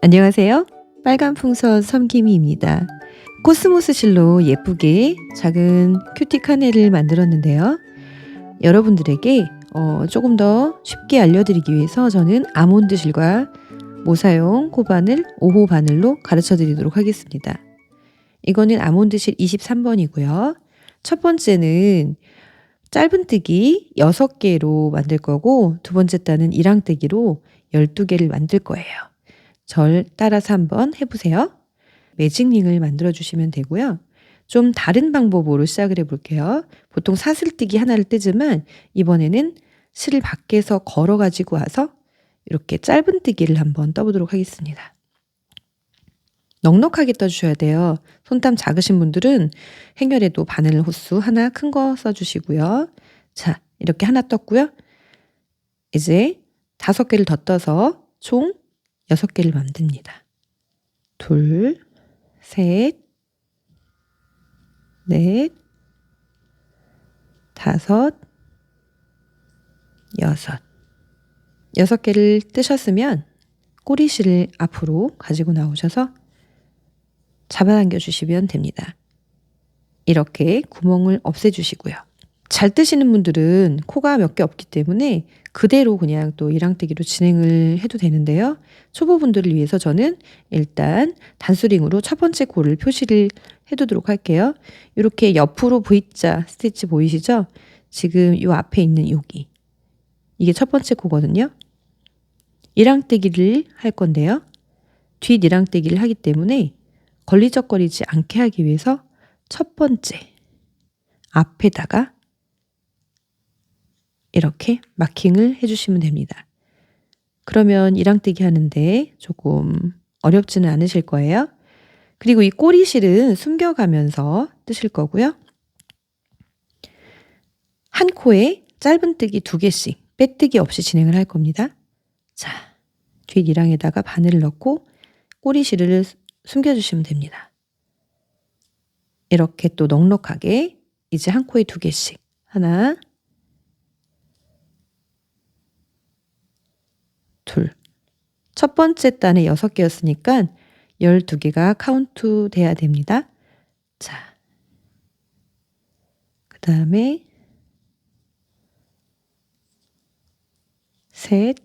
안녕하세요. 빨간 풍선 섬김이입니다. 코스모스 실로 예쁘게 작은 큐티 카네를 만들었는데요. 여러분들에게 어, 조금 더 쉽게 알려드리기 위해서 저는 아몬드 실과 모사용 코바늘 5호 바늘로 가르쳐 드리도록 하겠습니다. 이거는 아몬드 실 23번이고요. 첫 번째는 짧은뜨기 6개로 만들 거고 두 번째 단은 이랑뜨기로 12개를 만들 거예요. 절 따라서 한번 해보세요. 매직링을 만들어 주시면 되고요. 좀 다른 방법으로 시작을 해볼게요. 보통 사슬뜨기 하나를 뜨지만 이번에는 실을 밖에서 걸어 가지고 와서 이렇게 짧은뜨기를 한번 떠보도록 하겠습니다. 넉넉하게 떠주셔야 돼요. 손땀 작으신 분들은 행렬에도 바늘 호수 하나 큰 거 써주시고요. 자, 이렇게 하나 떴고요. 이제 다섯 개를 더 떠서 총 여섯 개를 만듭니다. 둘, 셋, 넷, 다섯, 여섯. 여섯 개를 뜨셨으면 꼬리실을 앞으로 가지고 나오셔서 잡아당겨 주시면 됩니다. 이렇게 구멍을 없애주시고요. 잘 뜨시는 분들은 코가 몇 개 없기 때문에 그대로 그냥 또 이랑뜨기로 진행을 해도 되는데요. 초보분들을 위해서 저는 일단 단수링으로 첫 번째 코를 표시를 해두도록 할게요. 이렇게 옆으로 V자 스티치 보이시죠? 지금 이 앞에 있는 여기. 이게 첫 번째 코거든요. 이랑뜨기를 할 건데요. 뒷 이랑뜨기를 하기 때문에 걸리적거리지 않게 하기 위해서 첫 번째 앞에다가 이렇게 마킹을 해주시면 됩니다. 그러면 이랑뜨기 하는데 조금 어렵지는 않으실 거예요. 그리고 이 꼬리실은 숨겨가면서 뜨실 거고요. 한 코에 짧은뜨기 두 개씩 빼뜨기 없이 진행을 할 겁니다. 자, 뒷이랑에다가 바늘을 넣고 꼬리실을 숨겨주시면 됩니다. 이렇게 또 넉넉하게 이제 한 코에 두 개씩 하나 둘. 첫 번째 단에 여섯 개였으니까 열두 개가 카운트 돼야 됩니다. 자. 그 다음에 셋,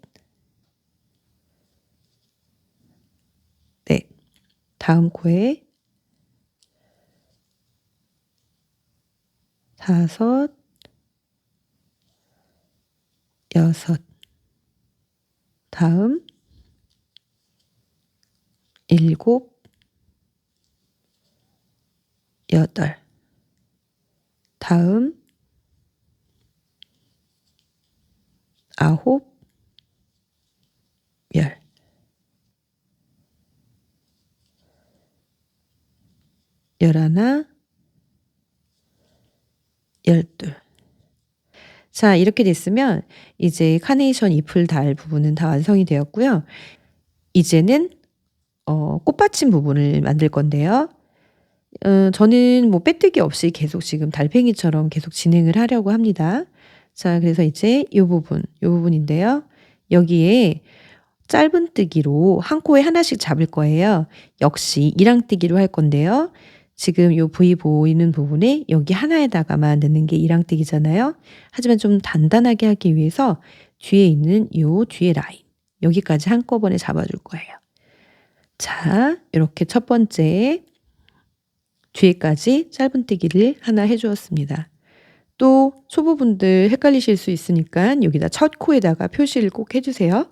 넷. 다음 코에 다섯, 여섯. 다음. 일곱, 여덟. 다음. 아홉, 열. 열하나, 열둘. 자, 이렇게 됐으면 이제 카네이션 잎을 달 부분은 다 완성이 되었고요. 이제는 어, 꽃받침 부분을 만들 건데요. 어, 저는 뭐 빼뜨기 없이 계속 지금 달팽이처럼 계속 진행을 하려고 합니다. 자, 그래서 이제 이 부분, 이 부분인데요. 여기에 짧은 뜨기로 한 코에 하나씩 잡을 거예요. 역시 이랑뜨기로 할 건데요. 지금 요 V 보이는 부분에 여기 하나에다가만 넣는 게 이랑뜨기잖아요. 하지만 좀 단단하게 하기 위해서 뒤에 있는 요 뒤에 라인 여기까지 한꺼번에 잡아줄 거예요. 자, 이렇게 첫 번째 뒤에까지 짧은뜨기를 하나 해주었습니다. 또 초보분들 헷갈리실 수 있으니까 여기다 첫 코에다가 표시를 꼭 해주세요.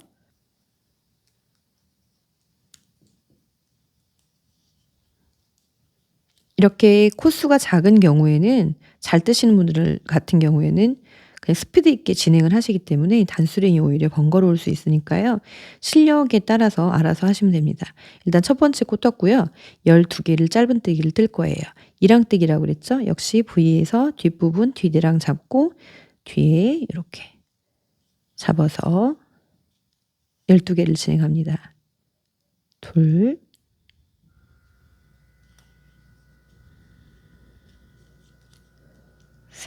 이렇게 코수가 작은 경우에는 잘 뜨시는 분들 같은 경우에는 그냥 스피드 있게 진행을 하시기 때문에 단수랭이 오히려 번거로울 수 있으니까요. 실력에 따라서 알아서 하시면 됩니다. 일단 첫 번째 코 떴고요. 12개를 짧은 뜨기를 뜰 거예요. 이랑뜨기라고 그랬죠? 역시 V에서 뒷부분 뒷이랑 잡고 뒤에 이렇게 잡아서 12개를 진행합니다. 둘,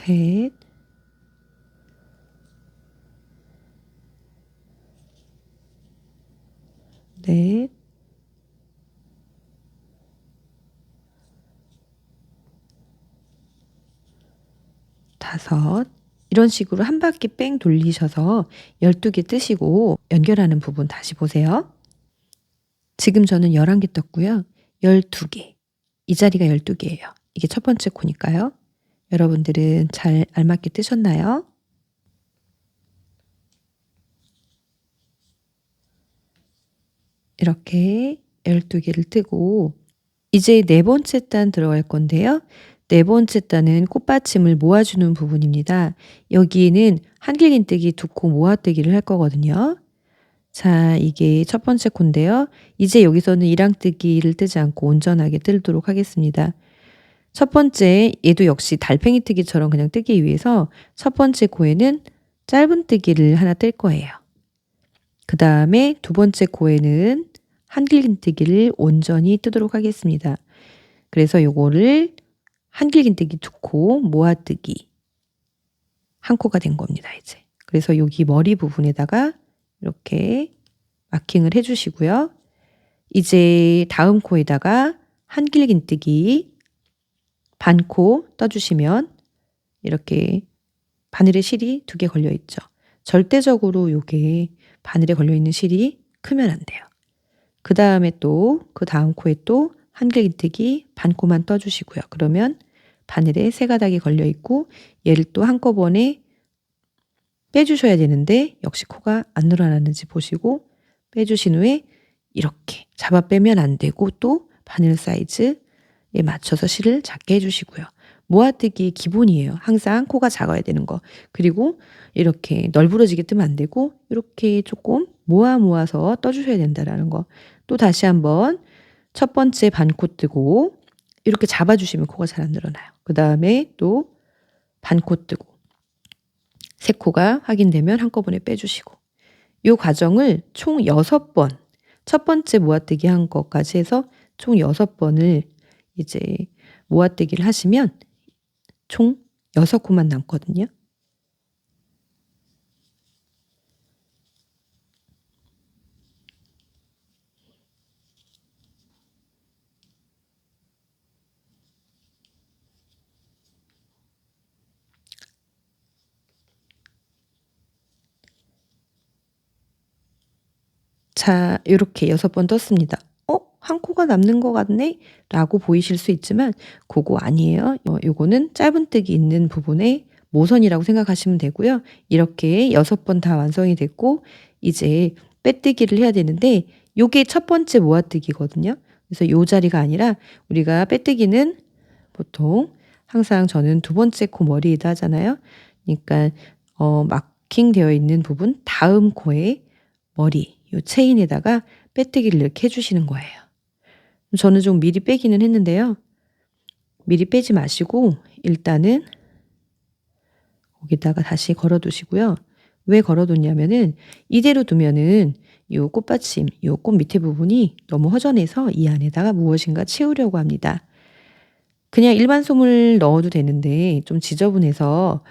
셋, 넷, 다섯, 이런 식으로 한 바퀴 뺑 돌리셔서 12개 뜨시고 연결하는 부분 다시 보세요. 지금 저는 11개 떴고요. 12개. 이 자리가 12개예요. 이게 첫 번째 코니까요. 여러분들은 잘 알맞게 뜨셨나요? 이렇게 12개를 뜨고 이제 네 번째 단 들어갈 건데요. 네 번째 단은 꽃받침을 모아주는 부분입니다. 여기에는 한길긴뜨기 두 코 모아뜨기를 할 거거든요. 자, 이게 첫 번째 코인데요. 이제 여기서는 이랑뜨기를 뜨지 않고 온전하게 뜨도록 하겠습니다. 첫 번째, 얘도 역시 달팽이 뜨기처럼 그냥 뜨기 위해서 첫 번째 코에는 짧은 뜨기를 하나 뜰 거예요. 그 다음에 두 번째 코에는 한길긴뜨기를 온전히 뜨도록 하겠습니다. 그래서 요거를 한길긴뜨기 두 코 모아뜨기 한 코가 된 겁니다. 이제 그래서 여기 머리 부분에다가 이렇게 마킹을 해주시고요. 이제 다음 코에다가 한길긴뜨기 반코 떠주시면 이렇게 바늘에 실이 두 개 걸려 있죠. 절대적으로 요게 바늘에 걸려 있는 실이 크면 안 돼요. 그 다음에 또 그 다음 코에 또 한길긴뜨기 반코만 떠주시고요. 그러면 바늘에 세 가닥이 걸려 있고 얘를 또 한꺼번에 빼주셔야 되는데 역시 코가 안 늘어나는지 보시고 빼주신 후에 이렇게 잡아 빼면 안 되고 또 바늘 사이즈 에 맞춰서 실을 작게 해주시고요. 모아뜨기 기본이에요. 항상 코가 작아야 되는 거. 그리고 이렇게 널브러지게 뜨면 안 되고 이렇게 조금 모아 모아서 떠주셔야 된다라는 거. 또 다시 한번 첫 번째 반코 뜨고 이렇게 잡아주시면 코가 잘 안 늘어나요. 그 다음에 또 반코 뜨고 세 코가 확인되면 한꺼번에 빼주시고 이 과정을 총 6번 첫 번째 모아뜨기 한 것까지 해서 총 6번을 이제 모아뜨기를 하시면 총 6코만 남거든요. 자, 이렇게 여섯 번 떴습니다. 어? 한 코가 남는 것 같네? 라고 보이실 수 있지만 그거 아니에요. 어, 요거는 짧은뜨기 있는 부분에 모선이라고 생각하시면 되고요. 이렇게 여섯 번 다 완성이 됐고 이제 빼뜨기를 해야 되는데 요게 첫 번째 모아뜨기거든요. 그래서 요 자리가 아니라 우리가 빼뜨기는 보통 항상 저는 두 번째 코 머리에다 하잖아요. 그러니까 어, 마킹 되어 있는 부분 다음 코에 머리 요 체인에다가 빼뜨기를 이렇게 해주시는 거예요. 저는 좀 미리 빼기는 했는데요. 미리 빼지 마시고 일단은 거기다가 다시 걸어 두시고요. 왜 걸어 뒀냐면은 이대로 두면은 요 꽃받침, 요 꽃 밑에 부분이 너무 허전해서 이 안에다가 무엇인가 채우려고 합니다. 그냥 일반 솜을 넣어도 되는데 좀 지저분해서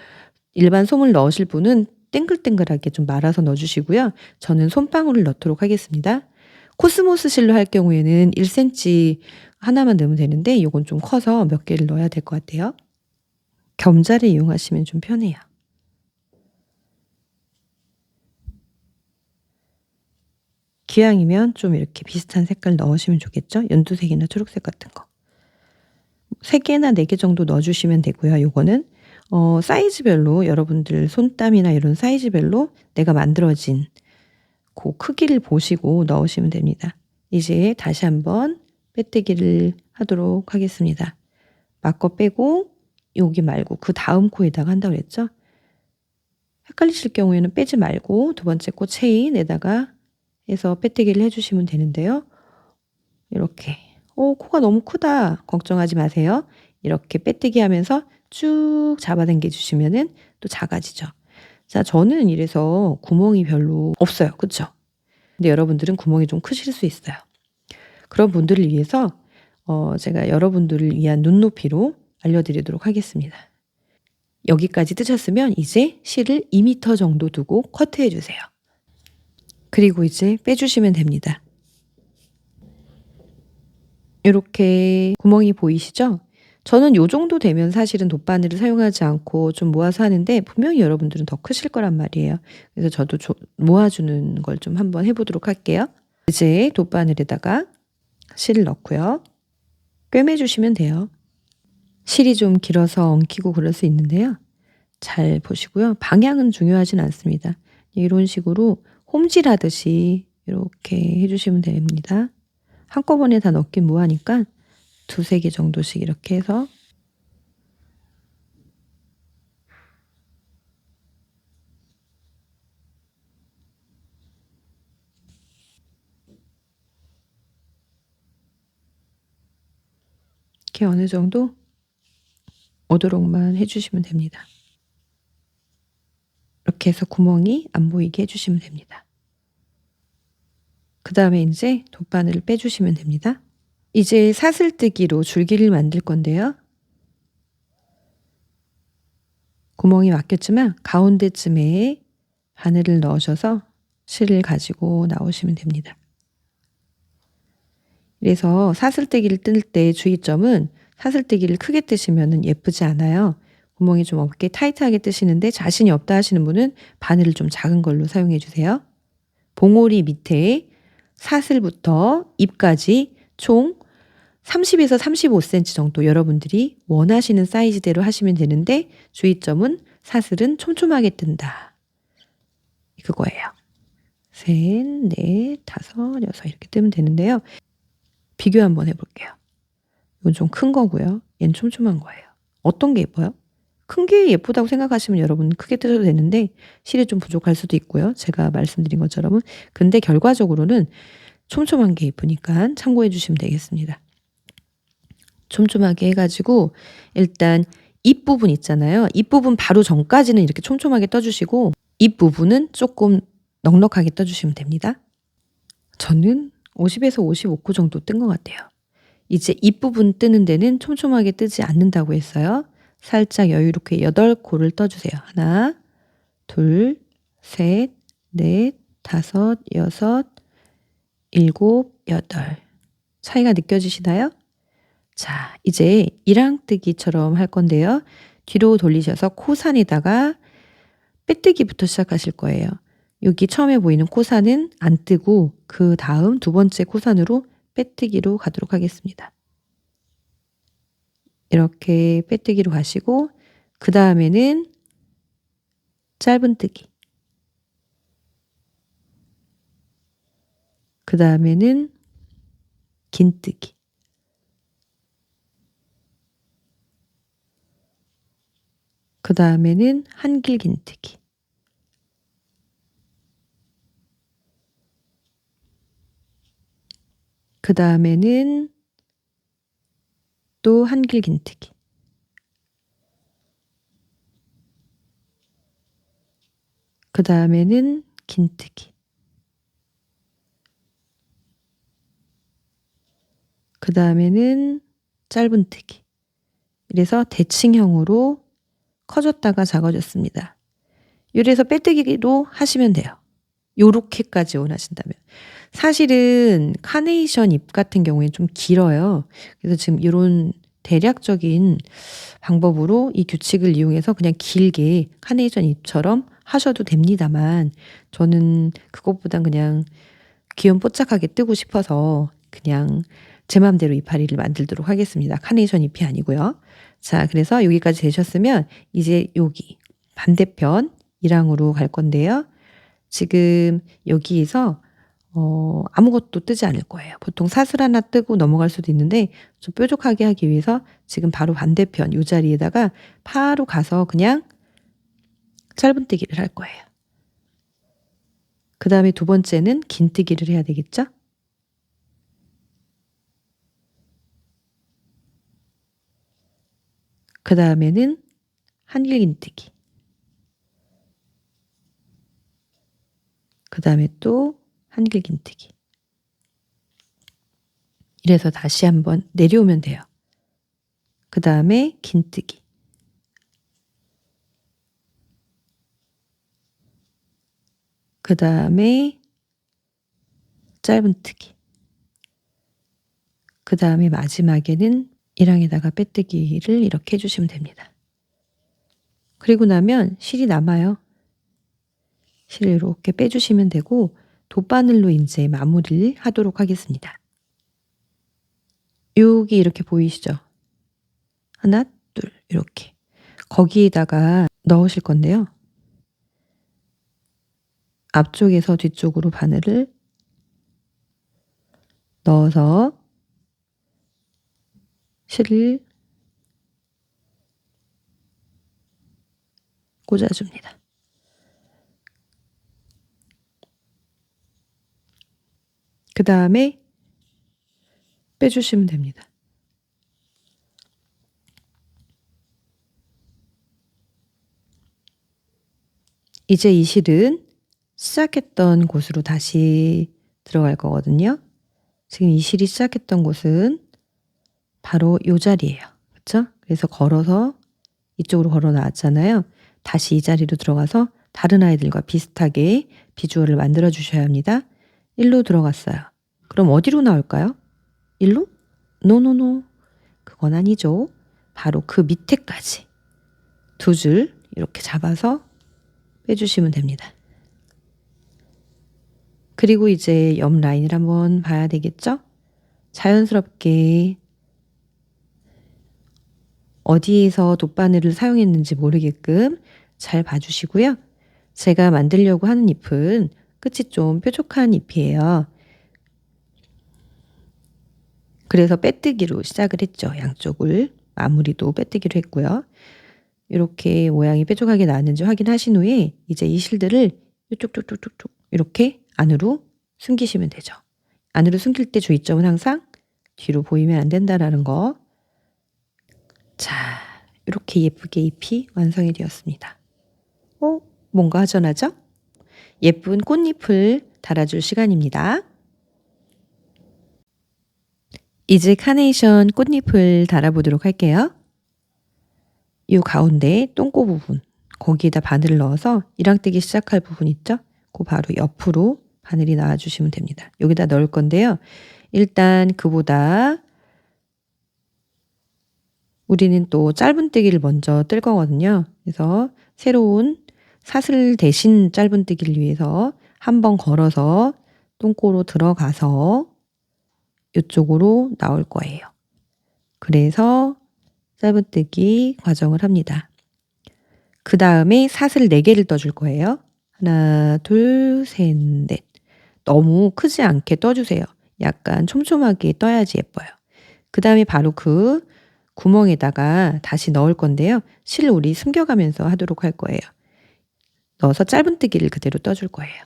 일반 솜을 넣으실 분은 땡글땡글하게 좀 말아서 넣어주시고요. 저는 솜방울을 넣도록 하겠습니다. 코스모스 실로 할 경우에는 1cm 하나만 넣으면 되는데 이건 좀 커서 몇 개를 넣어야 될 것 같아요. 겸자를 이용하시면 좀 편해요. 기왕이면 좀 이렇게 비슷한 색깔 넣으시면 좋겠죠? 연두색이나 초록색 같은 거. 3개나 4개 정도 넣어주시면 되고요. 요거는 어, 사이즈별로 여러분들 손땀이나 이런 사이즈별로 내가 만들어진 그 크기를 보시고 넣으시면 됩니다. 이제 다시 한번 빼뜨기를 하도록 하겠습니다. 막거 빼고 여기 말고 그 다음 코에다가 한다고 그랬죠? 헷갈리실 경우에는 빼지 말고 두 번째 코 체인에다가 해서 빼뜨기를 해주시면 되는데요. 이렇게 오 코가 너무 크다 걱정하지 마세요. 이렇게 빼뜨기 하면서 쭉 잡아당겨 주시면은 또 작아지죠. 자, 저는 이래서 구멍이 별로 없어요. 그쵸? 근데 여러분들은 구멍이 좀 크실 수 있어요. 그런 분들을 위해서 어, 제가 여러분들을 위한 눈높이로 알려드리도록 하겠습니다. 여기까지 뜨셨으면 이제 실을 2m 정도 두고 커트해 주세요. 그리고 이제 빼주시면 됩니다. 이렇게 구멍이 보이시죠? 저는 요 정도 되면 사실은 돗바늘을 사용하지 않고 좀 모아서 하는데 분명히 여러분들은 더 크실 거란 말이에요. 그래서 저도 조, 모아주는 걸 좀 한번 해보도록 할게요. 이제 돗바늘에다가 실을 넣고요. 꿰매주시면 돼요. 실이 좀 길어서 엉키고 그럴 수 있는데요. 잘 보시고요. 방향은 중요하진 않습니다. 이런 식으로 홈질하듯이 이렇게 해주시면 됩니다. 한꺼번에 다 넣긴 뭐하니까 두세 개 정도씩 이렇게 해서 이렇게 어느 정도 오도록만 해주시면 됩니다. 이렇게 해서 구멍이 안 보이게 해주시면 됩니다. 그 다음에 이제 돗바늘을 빼주시면 됩니다. 이제 사슬뜨기로 줄기를 만들 건데요. 구멍이 막혔지만 가운데쯤에 바늘을 넣으셔서 실을 가지고 나오시면 됩니다. 그래서 사슬뜨기를 뜰 때 주의점은 사슬뜨기를 크게 뜨시면 예쁘지 않아요. 구멍이 좀 없게 타이트하게 뜨시는데 자신이 없다 하시는 분은 바늘을 좀 작은 걸로 사용해 주세요. 봉오리 밑에 사슬부터 잎까지 총 30에서 35cm 정도 여러분들이 원하시는 사이즈대로 하시면 되는데 주의점은 사슬은 촘촘하게 뜬다. 그거예요. 셋, 넷, 다섯, 여섯 이렇게 뜨면 되는데요. 비교 한번 해볼게요. 이건 좀 큰 거고요. 얘는 촘촘한 거예요. 어떤 게 예뻐요? 큰 게 예쁘다고 생각하시면 여러분 크게 뜨셔도 되는데 실이 좀 부족할 수도 있고요. 제가 말씀드린 것처럼은 근데 결과적으로는 촘촘한 게 예쁘니까 참고해 주시면 되겠습니다. 촘촘하게 해가지고 일단 입 부분 있잖아요. 입 부분 바로 전까지는 이렇게 촘촘하게 떠주시고 입 부분은 조금 넉넉하게 떠주시면 됩니다. 저는 50에서 55코 정도 뜬 것 같아요. 이제 입 부분 뜨는 데는 촘촘하게 뜨지 않는다고 했어요. 살짝 여유롭게 8코를 떠주세요. 하나, 둘, 셋, 넷, 다섯, 여섯, 일곱, 여덟. 차이가 느껴지시나요? 자, 이제 이랑뜨기처럼 할 건데요. 뒤로 돌리셔서 코산에다가 빼뜨기부터 시작하실 거예요. 여기 처음에 보이는 코산은 안 뜨고 그 다음 두 번째 코산으로 빼뜨기로 가도록 하겠습니다. 이렇게 빼뜨기로 가시고 그 다음에는 짧은뜨기 그 다음에는 긴뜨기 그 다음에는 한길긴뜨기. 그 다음에는 또 한길긴뜨기. 그 다음에는 긴뜨기. 그 다음에는 짧은뜨기. 이래서 대칭형으로 커졌다가 작아졌습니다. 요래서 빼뜨기로 하시면 돼요. 요렇게까지 원하신다면. 사실은 카네이션 잎 같은 경우에 좀 길어요. 그래서 지금 이런 대략적인 방법으로 이 규칙을 이용해서 그냥 길게 카네이션 잎처럼 하셔도 됩니다만 저는 그것보단 그냥 귀염 뽀짝하게 뜨고 싶어서 그냥 제 맘대로 이파리를 만들도록 하겠습니다. 카네이션 잎이 아니고요. 자, 그래서 여기까지 되셨으면 이제 여기 반대편 1항으로 갈 건데요. 지금 여기에서 어, 아무것도 뜨지 않을 거예요. 보통 사슬 하나 뜨고 넘어갈 수도 있는데 좀 뾰족하게 하기 위해서 지금 바로 반대편 이 자리에다가 바로 가서 그냥 짧은뜨기를 할 거예요. 그 다음에 두 번째는 긴뜨기를 해야 되겠죠? 그 다음에는 한길긴뜨기. 그 다음에 또 한길긴뜨기. 이래서 다시 한번 내려오면 돼요. 그 다음에 긴뜨기. 그 다음에 짧은뜨기. 그 다음에 마지막에는 1항에다가 빼뜨기를 이렇게 해주시면 됩니다. 그리고 나면 실이 남아요. 실을 이렇게 빼주시면 되고 돗바늘로 이제 마무리를 하도록 하겠습니다. 여기 이렇게 보이시죠? 하나, 둘, 이렇게. 거기에다가 넣으실 건데요. 앞쪽에서 뒤쪽으로 바늘을 넣어서 실을 꽂아줍니다. 그 다음에 빼주시면 됩니다. 이제 이 실은 시작했던 곳으로 다시 들어갈 거거든요. 지금 이 실이 시작했던 곳은 바로 이 자리예요. 그렇죠? 그래서 걸어서 이쪽으로 걸어 나왔잖아요. 다시 이 자리로 들어가서 다른 아이들과 비슷하게 비주얼을 만들어 주셔야 합니다. 일로 들어갔어요. 그럼 어디로 나올까요? 일로? 노노노. 그건 아니죠. 바로 그 밑에까지 두 줄 이렇게 잡아서 빼주시면 됩니다. 그리고 이제 옆 라인을 한번 봐야 되겠죠? 자연스럽게 어디에서 돗바늘을 사용했는지 모르게끔 잘 봐주시고요. 제가 만들려고 하는 잎은 끝이 좀 뾰족한 잎이에요. 그래서 빼뜨기로 시작을 했죠. 양쪽을. 마무리도 빼뜨기로 했고요. 이렇게 모양이 뾰족하게 나왔는지 확인하신 후에 이제 이 실들을 쭉쭉쭉쭉쭉 이렇게 안으로 숨기시면 되죠. 안으로 숨길 때 주의점은 항상 뒤로 보이면 안 된다라는 거. 자, 이렇게 예쁘게 잎이 완성이 되었습니다. 어, 뭔가 하전하죠? 예쁜 꽃잎을 달아줄 시간입니다. 이제 카네이션 꽃잎을 달아보도록 할게요. 이 가운데 똥꼬 부분, 거기에다 바늘을 넣어서 이랑뜨기 시작할 부분 있죠? 그 바로 옆으로 바늘이 나와주시면 됩니다. 여기다 넣을 건데요. 일단 그보다 우리는 또 짧은뜨기를 먼저 뜰 거거든요. 그래서 새로운 사슬 대신 짧은뜨기를 위해서 한번 걸어서 똥꼬로 들어가서 이쪽으로 나올 거예요. 그래서 짧은뜨기 과정을 합니다. 그 다음에 사슬 4개를 떠줄 거예요. 하나, 둘, 셋, 넷. 너무 크지 않게 떠주세요. 약간 촘촘하게 떠야지 예뻐요. 그 다음에 바로 그 구멍에다가 다시 넣을 건데요. 실을 우리 숨겨가면서 하도록 할 거예요. 넣어서 짧은뜨기를 그대로 떠줄 거예요.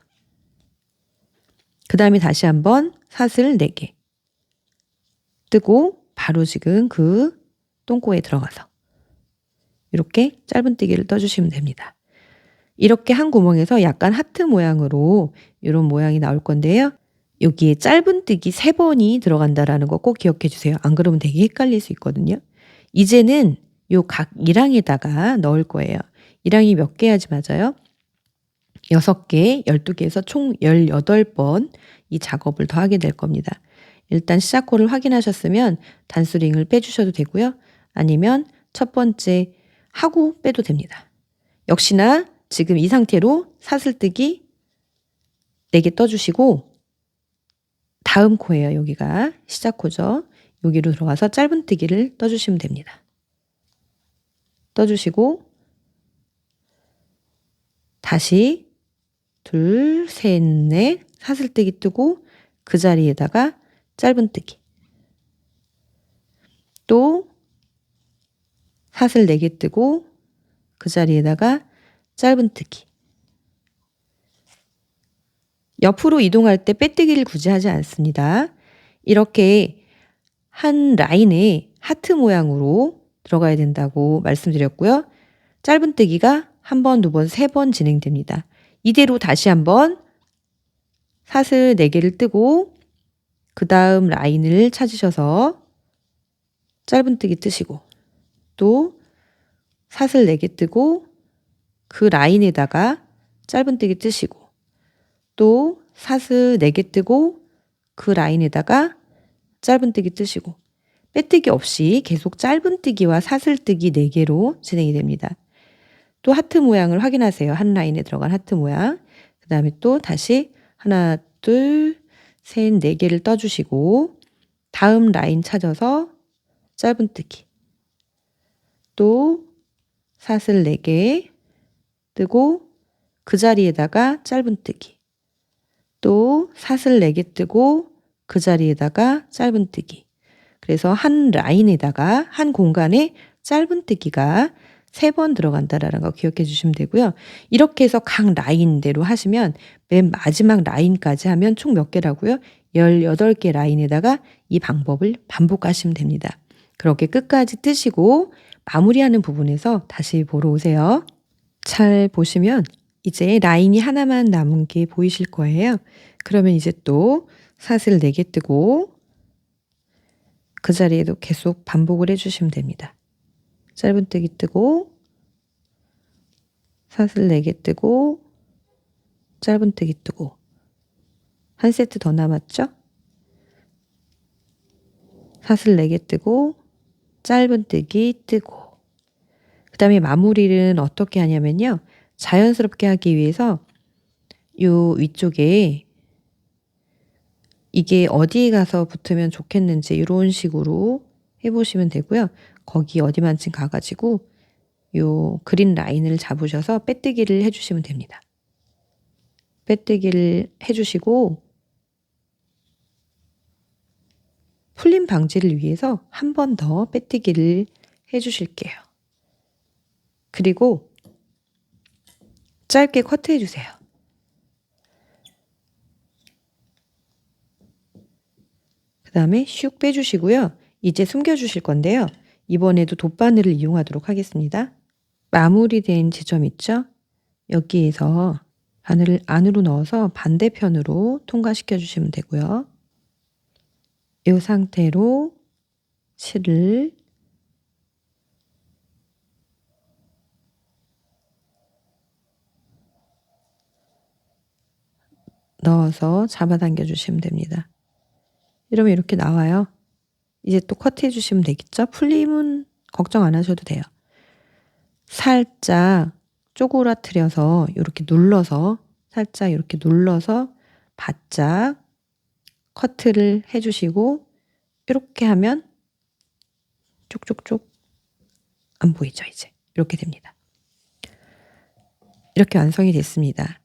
그 다음에 다시 한번 사슬 4개. 뜨고 바로 지금 그 똥꼬에 들어가서 이렇게 짧은뜨기를 떠주시면 됩니다. 이렇게 한 구멍에서 약간 하트 모양으로 이런 모양이 나올 건데요. 여기에 짧은뜨기 3번이 들어간다라는 거 꼭 기억해 주세요. 안 그러면 되게 헷갈릴 수 있거든요. 이제는 요 각 1항에다가 넣을 거예요. 1항이 몇 개야지 맞아요? 6개, 12개에서 총 18번 이 작업을 더 하게 될 겁니다. 일단 시작호를 확인하셨으면 단수링을 빼주셔도 되고요. 아니면 첫 번째 하고 빼도 됩니다. 역시나 지금 이 상태로 사슬뜨기 4개 떠주시고 다음 코예요. 여기가 시작 코죠. 여기로 들어가서 짧은뜨기를 떠주시면 됩니다. 떠주시고 다시 둘, 셋, 넷 사슬뜨기 뜨고 그 자리에다가 짧은뜨기 또 사슬 4개 뜨고 그 자리에다가 짧은뜨기 옆으로 이동할 때 빼뜨기를 굳이 하지 않습니다. 이렇게 한 라인에 하트 모양으로 들어가야 된다고 말씀드렸고요. 짧은 뜨기가 한 번, 두 번, 세 번 진행됩니다. 이대로 다시 한번 사슬 4개를 뜨고 그 다음 라인을 찾으셔서 짧은뜨기 뜨시고 또 사슬 4개 뜨고 그 라인에다가 짧은뜨기 뜨시고 또 사슬 4개 뜨고 그 라인에다가 짧은뜨기 뜨시고 빼뜨기 없이 계속 짧은뜨기와 사슬뜨기 4개로 진행이 됩니다. 또 하트 모양을 확인하세요. 한 라인에 들어간 하트 모양. 그 다음에 또 다시 하나, 둘, 셋, 네 개를 떠주시고 다음 라인 찾아서 짧은뜨기. 또 사슬 4개 뜨고 그 자리에다가 짧은뜨기. 또 사슬 4개 뜨고 그 자리에다가 짧은뜨기. 그래서 한 라인에다가 한 공간에 짧은뜨기가 세 번 들어간다라는 거 기억해 주시면 되고요. 이렇게 해서 각 라인대로 하시면 맨 마지막 라인까지 하면 총 몇 개라고요? 18개 라인에다가 이 방법을 반복하시면 됩니다. 그렇게 끝까지 뜨시고 마무리하는 부분에서 다시 보러 오세요. 잘 보시면 이제 라인이 하나만 남은 게 보이실 거예요. 그러면 이제 또 사슬 4개 뜨고 그 자리에도 계속 반복을 해주시면 됩니다. 짧은뜨기 뜨고 사슬 4개 뜨고 짧은뜨기 뜨고 한 세트 더 남았죠? 사슬 4개 뜨고 짧은뜨기 뜨고 그 다음에 마무리는 어떻게 하냐면요. 자연스럽게 하기 위해서 요 위쪽에 이게 어디에 가서 붙으면 좋겠는지 이런 식으로 해보시면 되고요. 거기 어디만쯤 가가지고 요 그린 라인을 잡으셔서 빼뜨기를 해주시면 됩니다. 빼뜨기를 해주시고 풀림 방지를 위해서 한 번 더 빼뜨기를 해주실게요. 그리고 짧게 커트해 주세요. 그 다음에 슉 빼주시고요. 이제 숨겨주실 건데요. 이번에도 돗바늘을 이용하도록 하겠습니다. 마무리된 지점 있죠? 여기에서 바늘을 안으로 넣어서 반대편으로 통과시켜 주시면 되고요. 이 상태로 실을 넣어서 잡아당겨 주시면 됩니다. 이러면 이렇게 나와요. 이제 또 커트해 주시면 되겠죠? 풀림은 걱정 안 하셔도 돼요. 살짝 쪼그라뜨려서 이렇게 눌러서 살짝 이렇게 눌러서 바짝 커트를 해주시고 이렇게 하면 쪽쪽쪽 안 보이죠 이제 이렇게 됩니다. 이렇게 완성이 됐습니다.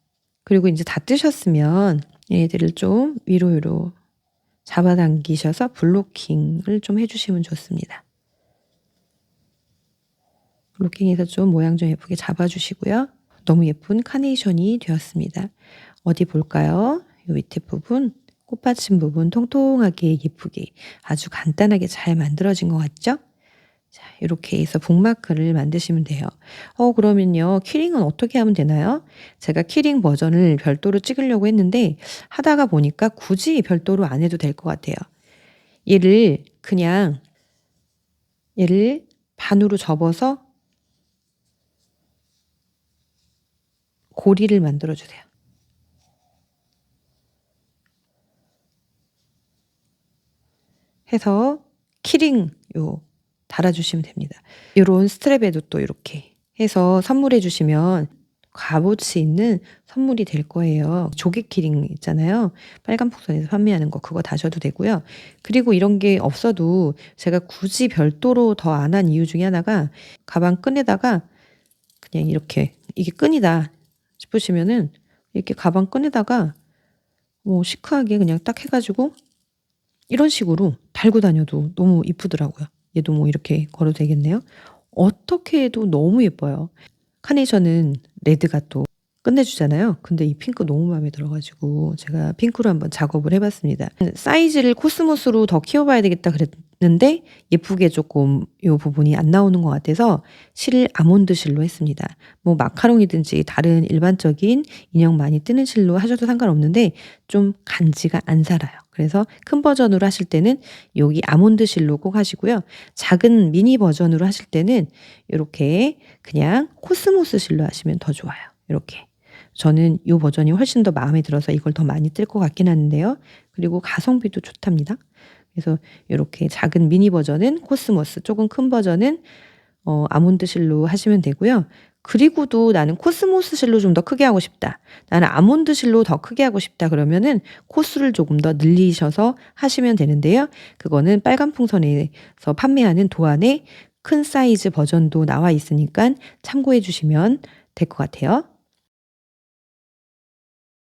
그리고 이제 다 뜨셨으면 얘들을 좀 위로 위로 잡아당기셔서 블로킹을 좀 해주시면 좋습니다. 블로킹해서 좀 모양 좀 예쁘게 잡아주시고요. 너무 예쁜 카네이션이 되었습니다. 어디 볼까요? 이 밑에 부분, 꽃받침 부분 통통하게 예쁘게 아주 간단하게 잘 만들어진 것 같죠? 자, 이렇게 해서 북마크를 만드시면 돼요. 어, 그러면요. 키링은 어떻게 하면 되나요? 제가 키링 버전을 별도로 찍으려고 했는데 하다가 보니까 굳이 별도로 안 해도 될 것 같아요. 얘를 그냥 얘를 반으로 접어서 고리를 만들어 주세요. 해서 키링 요 달아주시면 됩니다. 이런 스트랩에도 또 이렇게 해서 선물해 주시면 값어치 있는 선물이 될 거예요. 조개 키링 있잖아요. 빨간 폭선에서 판매하는 거 그거 다셔도 되고요. 그리고 이런 게 없어도 제가 굳이 별도로 더 안 한 이유 중에 하나가 가방 끈에다가 그냥 이렇게 이게 끈이다 싶으시면은 이렇게 가방 끈에다가 뭐 시크하게 그냥 딱 해가지고 이런 식으로 달고 다녀도 너무 이쁘더라고요. 얘도 뭐 이렇게 걸어도 되겠네요. 어떻게 해도 너무 예뻐요. 카네이션은 레드가 또 끝내주잖아요. 근데 이 핑크 너무 마음에 들어가지고 제가 핑크로 한번 작업을 해봤습니다. 사이즈를 코스모스로 더 키워봐야 되겠다 그랬는데 예쁘게 조금 이 부분이 안 나오는 것 같아서 실을 아몬드 실로 했습니다. 뭐 마카롱이든지 다른 일반적인 인형 많이 뜨는 실로 하셔도 상관없는데 좀 간지가 안 살아요. 그래서 큰 버전으로 하실 때는 여기 아몬드 실로 꼭 하시고요. 작은 미니 버전으로 하실 때는 이렇게 그냥 코스모스 실로 하시면 더 좋아요. 이렇게. 저는 이 버전이 훨씬 더 마음에 들어서 이걸 더 많이 뜰 것 같긴 하는데요. 그리고 가성비도 좋답니다. 그래서 요렇게 작은 미니 버전은 코스모스, 조금 큰 버전은 어 아몬드 실로 하시면 되고요. 그리고도 나는 코스모스 실로 좀 더 크게 하고 싶다. 나는 아몬드 실로 더 크게 하고 싶다. 그러면은 코수를 조금 더 늘리셔서 하시면 되는데요. 그거는 빨간 풍선에서 판매하는 도안에 큰 사이즈 버전도 나와 있으니까 참고해 주시면 될 것 같아요.